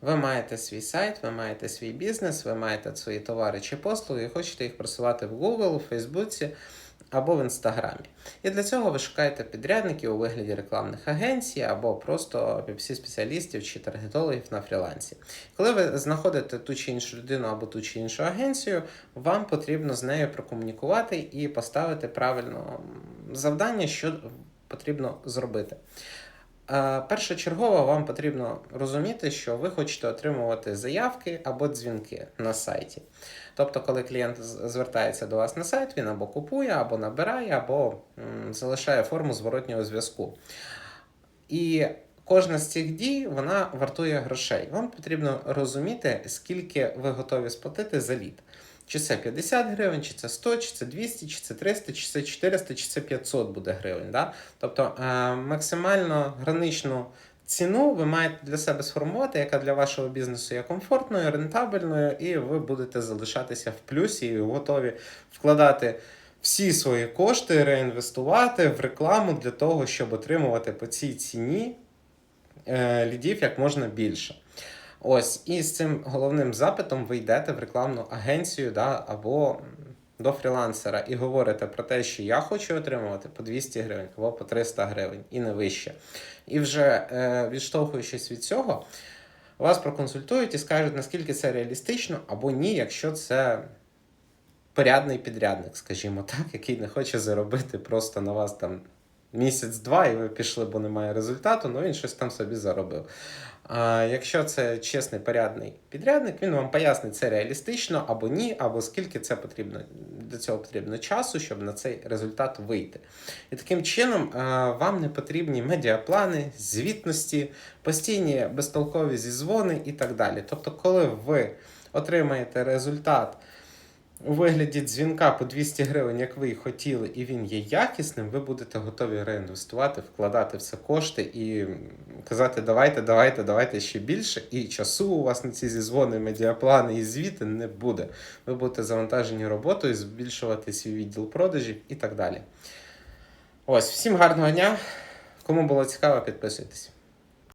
Ви маєте свій сайт, ви маєте свій бізнес, ви маєте свої товари чи послуги і хочете їх просувати в Google, у Фейсбуці або в Інстаграмі. І для цього ви шукаєте підрядників у вигляді рекламних агенцій або просто PPC-спеціалістів чи таргетологів на фрілансі. Коли ви знаходите ту чи іншу людину або ту чи іншу агенцію, вам потрібно з нею прокомунікувати і поставити правильно завдання, що потрібно зробити. Е, Першочергово вам потрібно розуміти, що ви хочете отримувати заявки або дзвінки на сайті. Тобто, коли клієнт звертається до вас на сайт, він або купує, або набирає, або залишає форму зворотнього зв'язку. І кожна з цих дій вона вартує грошей. Вам потрібно розуміти, скільки ви готові сплатити за лід. Чи це 50 гривень, чи це 100, чи це 200, чи це 300, чи це 400, чи це 500 буде гривень. Да? Тобто е, максимально граничну ціну ви маєте для себе сформувати, яка для вашого бізнесу є комфортною, рентабельною, і ви будете залишатися в плюсі і готові вкладати всі свої кошти, реінвестувати в рекламу для того, щоб отримувати по цій ціні е, лідів як можна більше. Ось, і з цим головним запитом ви йдете в рекламну агенцію да, або до фрілансера і говорите про те, що я хочу отримувати по 200 гривень або по 300 гривень і не вище. І вже е, відштовхуючись від цього, вас проконсультують і скажуть, наскільки це реалістично або ні, якщо це порядний підрядник, скажімо так, який не хоче заробити просто на вас там місяць-два, і ви пішли, бо немає результату, ну він щось там собі заробив. А якщо це чесний порядний підрядник, він вам пояснить, це реалістично або ні, або скільки це потрібно для цього потрібно часу, щоб на цей результат вийти. І таким чином вам не потрібні медіаплани, звітності, постійні безтолкові зізвони і так далі. Тобто, коли ви отримаєте результат у вигляді дзвінка по 200 гривень, як ви і хотіли, і він є якісним, ви будете готові реінвестувати, вкладати все кошти і казати, давайте, давайте, давайте ще більше. І часу у вас на ці зізвони, медіаплани і звіти не буде. Ви будете завантажені роботою, збільшувати свій відділ продажів і так далі. Ось, всім гарного дня. Кому було цікаво, підписуйтесь.